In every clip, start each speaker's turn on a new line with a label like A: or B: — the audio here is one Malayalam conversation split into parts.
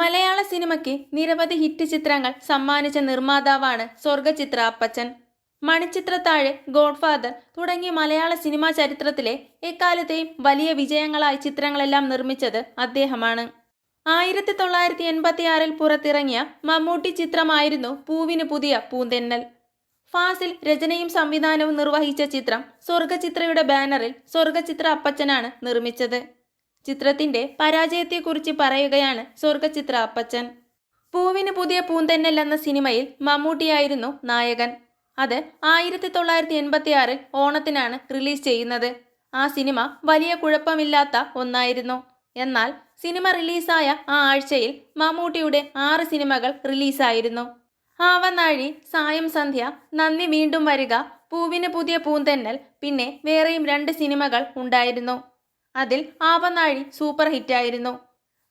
A: മലയാള സിനിമയ്ക്ക് നിരവധി ഹിറ്റ് ചിത്രങ്ങൾ സമ്മാനിച്ച നിർമ്മാതാവാണ് സ്വർഗചിത്ര അപ്പച്ചൻ. മണിച്ചിത്രത്താഴ് ഗോഡ്ഫാദർ തുടങ്ങിയ മലയാള സിനിമാ ചരിത്രത്തിലെ എക്കാലത്തെയും വലിയ വിജയങ്ങളായി ചിത്രങ്ങളെല്ലാം നിർമ്മിച്ചത് അദ്ദേഹമാണ്. ആയിരത്തി തൊള്ളായിരത്തി എൺപത്തിയാറിൽ പുറത്തിറങ്ങിയ മമ്മൂട്ടി ചിത്രമായിരുന്നു പൂവിന് പുതിയ പൂന്തെന്നൽ. ഫാസിൽ രചനയും സംവിധാനവും നിർവഹിച്ച ചിത്രം സ്വർഗചിത്രയുടെ ബാനറിൽ സ്വർഗചിത്ര അപ്പച്ചനാണ് നിർമ്മിച്ചത്. ചിത്രത്തിന്റെ പരാജയത്തെക്കുറിച്ച് പറയുകയാണ് സ്വർഗചിത്ര അപ്പച്ചൻ. പൂവിന് പുതിയ പൂന്തെന്നൽ എന്ന സിനിമയിൽ മമ്മൂട്ടിയായിരുന്നു നായകൻ. അത് ആയിരത്തി തൊള്ളായിരത്തി എൺപത്തി ആറിൽ ഓണത്തിനാണ് റിലീസ് ചെയ്യുന്നത്. ആ സിനിമ വലിയ കുഴപ്പമില്ലാത്ത ഒന്നായിരുന്നു. എന്നാൽ സിനിമ റിലീസായ ആ ആഴ്ചയിൽ മമ്മൂട്ടിയുടെ ആറ് സിനിമകൾ റിലീസായിരുന്നു. ആവനാഴി സായം സന്ധ്യ നന്ദി വീണ്ടും വരിക പൂവിന് പുതിയ പൂന്തെന്നൽ പിന്നെ വേറെയും രണ്ട് സിനിമകൾ ഉണ്ടായിരുന്നു. അതിൽ ആവനാഴി സൂപ്പർ ഹിറ്റായിരുന്നു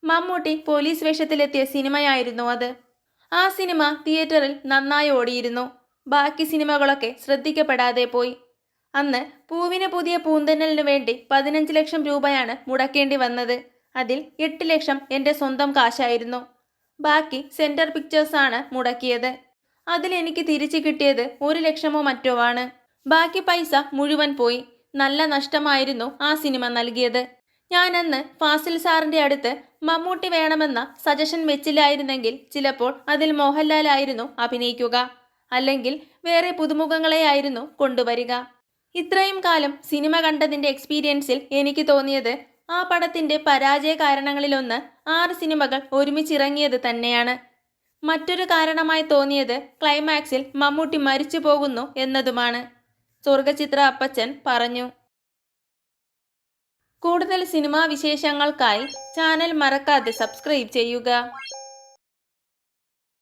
A: മമ്മൂട്ടി പോലീസ് വേഷത്തിലെത്തിയ സിനിമയായിരുന്നു അത്. ആ സിനിമ തിയേറ്ററിൽ നന്നായി ഓടിയിരുന്നു. ബാക്കി സിനിമകളൊക്കെ ശ്രദ്ധിക്കപ്പെടാതെ പോയി. അന്ന് പൂവിന് പുതിയ പൂന്തന്നലിനു വേണ്ടി പതിനഞ്ച് ലക്ഷം രൂപയാണ് മുടക്കേണ്ടി വന്നത്. അതിൽ എട്ട് ലക്ഷം എന്റെ സ്വന്തം കാശായിരുന്നു. ബാക്കി സെന്റർ പിക്ചേഴ്സാണ് മുടക്കിയത്. അതിൽ എനിക്ക് തിരിച്ചു കിട്ടിയത് ഒരു ലക്ഷമോ മറ്റോ ആണ്. ബാക്കി പൈസ മുഴുവൻ പോയി. നല്ല നഷ്ടമായിരുന്നു ആ സിനിമ നൽകിയത്. ഞാനന്ന് ഫാസിൽ സാറിന്റെ അടുത്ത് മമ്മൂട്ടി വേണമെന്ന സജഷൻ വെച്ചില്ലായിരുന്നെങ്കിൽ ചിലപ്പോൾ അതിൽ മോഹൻലാലായിരുന്നു അഭിനയിക്കുക. അല്ലെങ്കിൽ വേറെ പുതുമുഖങ്ങളെയായിരുന്നു കൊണ്ടുവരിക. ഇത്രയും കാലം സിനിമ കണ്ടതിന്റെ എക്സ്പീരിയൻസിൽ എനിക്ക് തോന്നിയത് ആ പടത്തിന്റെ പരാജയ കാരണങ്ങളിലൊന്ന് ആറ് സിനിമകൾ ഒരുമിച്ചിറങ്ങിയത് തന്നെയാണ്. മറ്റൊരു കാരണമായി തോന്നിയത് ക്ലൈമാക്സിൽ മമ്മൂട്ടി മരിച്ചു പോകുന്നു എന്നതുമാണ്. സ്വർഗചിത്ര അപ്പച്ചൻ പറഞ്ഞു. കൂടുതൽ സിനിമാ വിശേഷങ്ങൾക്കായി ചാനൽ മറക്കാതെ സബ്സ്ക്രൈബ് ചെയ്യുക.